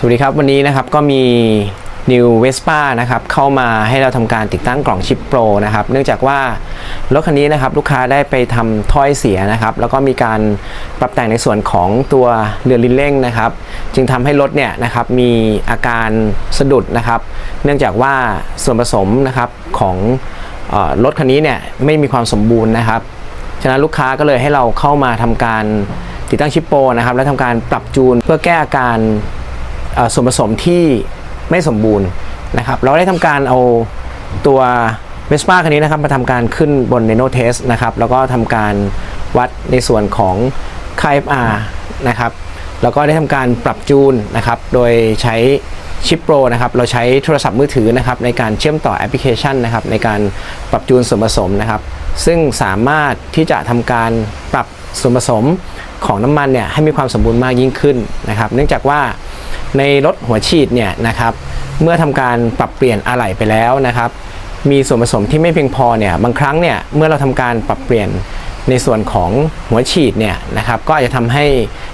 สวัสดีครับ วันนี้นะครับก็มี New Vespa นะครับเข้ามาให้เราทำการติดตั้งกล่องชิปโปรนะครับเนื่องจากว่ารถคันนี้นะครับลูกค้าได้ไปทำถ้อยเสียนะครับแล้วก็มีการปรับแต่งในส่วนของตัวเรือลิ้นเร่งนะครับ จึงทำให้รถเนี่ยนะครับมีอาการสะดุดนะครับ เนื่องจากว่าส่วนผสมนะครับของออรถคันนี้เนี่ยไม่มีความสมบูรณ์นะครับฉะนั้นลูกค้าก็เลยให้เราเข้ามาทำการติดตั้งชิปโปรนะครับและทำการปรับจูนเพื่อแก้อาการ ส่วนผสมที่ไม่สมบูรณ์นะครับเราได้ทำการเอาตัว Vespa คันนี้นะครับมาทำการขึ้นบน Nano Test นะครับแล้วก็ทำการวัดในส่วนของค่า FR นะครับแล้วก็ได้ทำการปรับจูนนะครับโดยใช้ชิปโปรนะครับเราใช้โทรศัพท์มือถือนะครับในการเชื่อมต่อแอปพลิเคชันนะครับในการปรับจูนส่วนผสมนะครับ ซึ่งสามารถที่จะทำการปรับส่วนผสมของน้ำมันเนี่ยให้มีความสมบูรณ์มากยิ่งขึ้นนะครับ เนื่องจากว่า ในรถหัวฉีดเนี่ยนะครับเมื่อทำการปรับเปลี่ยนอะไหล่ไปแล้วนะครับมีส่วนผสมที่ไม่เพียงพอเนี่ยบางครั้งเนี่ยเมื่อเราทำการปรับเปลี่ยนในส่วนของหัวฉีดเนี่ยนะครับก็อาจจะทำให้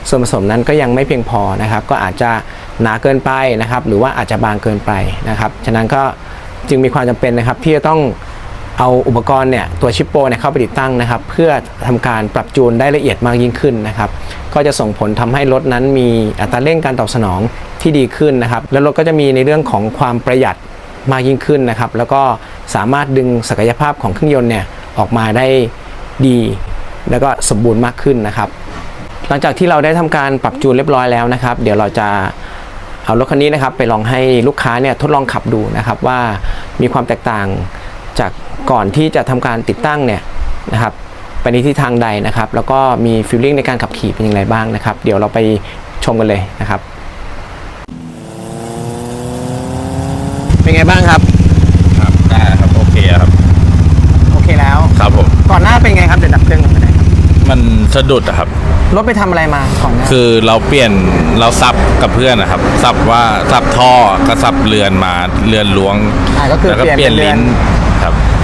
ส่วนผสมนั้นก็ยังไม่เพียงพอนะครับ ก็อาจจะหนาเกินไปนะครับ หรือว่าอาจจะบางเกินไปนะครับ ฉะนั้นก็จึงมีความจำเป็นนะครับที่จะต้อง เอาอุปกรณ์เนี่ยตัวชิปโปเนี่ยเข้าไปติดตั้งนะครับ เพื่อทำการปรับจูนได้ละเอียดมากยิ่งขึ้นนะครับ ก็จะส่งผลทำให้รถนั้นมีอัตราเร่งการตอบสนองที่ดีขึ้นนะครับ แล้วรถก็จะมีในเรื่องของความประหยัดมากยิ่งขึ้นนะครับ แล้วก็สามารถดึงศักยภาพของเครื่องยนต์เนี่ยออกมาได้ดี แล้วก็สมบูรณ์มากขึ้นนะครับ หลังจากที่เราได้ทำการปรับจูนเรียบร้อยแล้วนะครับ เดี๋ยวเราจะเอารถคันนี้นะครับไปลองให้ลูกค้าเนี่ยทดลองขับดูนะครับว่ามีความแตกต่างจาก ก่อนที่จะทำการติดตั้งเนี่ยนะครับไปในทิศทางใดนะครับ แล้วก็มีฟีลลิ่งในการขับขี่เป็นอย่างไรบ้างนะครับ เดี๋ยวเราไปชมกันเลยนะครับ เป็นไงบ้างครับครับได้ครับโอเคครับโอเคแล้วครับผมก่อนหน้าเป็นไงครับเดี๋ยวดับเครื่องก่อนก็ได้ครับมันสะดุดอะครับรถไปทำอะไรมาก่อนหน้าคือเราเปลี่ยนเราซับกับเพื่อนนะครับซับว่าซับท่อก็ซับเรือนมาเรือนล้วงอ่าก็คือแล้วก็เปลี่ยนเปลี่ยน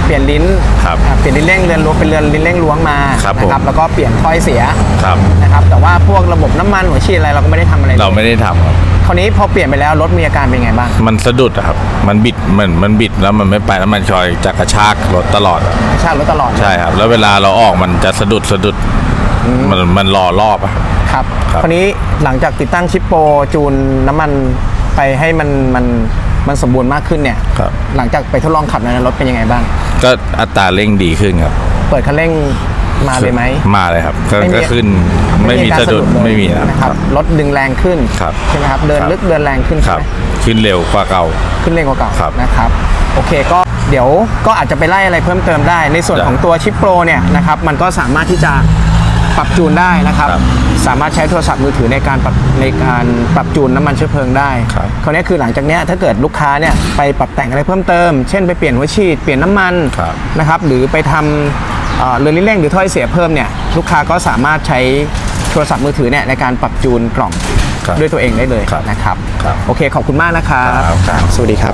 เป็นเรือนลิ้นครับเปลี่ยนลิ้นครับอ่าเปลี่ยนลิ้นเร่งเรือนล้วงเป็นเรือนลิ้นเร่งล้วงมาครับนะครับผมแล้วก็เปลี่ยนถ้อยเสียครับ นะครับแต่ว่าพวกระบบน้ำมันหัวฉีดอะไรเราก็ไม่ได้ทำอะไรลยเราไม่ได้ทำครับ คราวนี้พอเปลี่ยนไปแล้วรถมีอาการเป็นไงบ้างมันสะดุดอะครับ มันบิดเหมือนมันบิดแล้วมันไม่ไปแล้วมันชอยจะกระชากรถตลอดอะชาติรถตลอดใช่ครับ แล้วเวลาเราออกมันจะสะดุดสะดุด มันมันรอรอบอะ ครับครับ ครับคราวนี้หลังจากติดตั้งชิปโปรจูนน้ำมันไปให้มันมัน มันสมบูรณ์มากขึ้นเนี่ยครับ หลังจากไปทดลองขับในรถเป็นยังไงบ้าง ก็อัตราเร่งดีขึ้นครับเปิดคันเร่งมาเลยไหม มาเลยครับก็ไม่มี ก็ขึ้นไม่มีอาการสะดุดเลยไม่มีนะนะคครัรับ บรถดึงแรงขึ้นครับใช่ไหมครับเดินครับ ลึกเดินแรงขึ้นคใช่รับ ไหมขึ้นเร็วกว่าเก่า ขึ้นเร่งกว่าเก่าครับนะครับโอเคก็เดี๋ยวก็อาจจะไปไล่อะไรเพิ่มเติมได้ ในส่วนได้ ของตัวชิปโปรเนี่ยนะครับมันก็สามารถที่จะ ปรับจูนได้นะครับ ครับสามารถใช้โทรศัพท์มือถือในการปรับในการปรับจูนน้ำมันเชื้อเพลิงได้ครับ คราวนี้คือหลังจากเนี้ยถ้าเกิดลูกค้าเนี่ยไปปรับแต่งอะไรเพิ่มเติม เช่นไปเปลี่ยนหัวฉีดเปลี่ยนน้ำมันครับนะครับหรือไปทำเอ่อเรือนลิ้นเร่งหรือถ้อยเสียเพิ่มเนี่ยลูกค้าก็สามารถใช้โทรศัพท์มือถือเนี่ยในการปรับจูนกล่องครับด้วยตัวเองได้เลยครับนะครับครับโอเคขอบคุณมากนะครับ ครับครับ สวัสดีครับ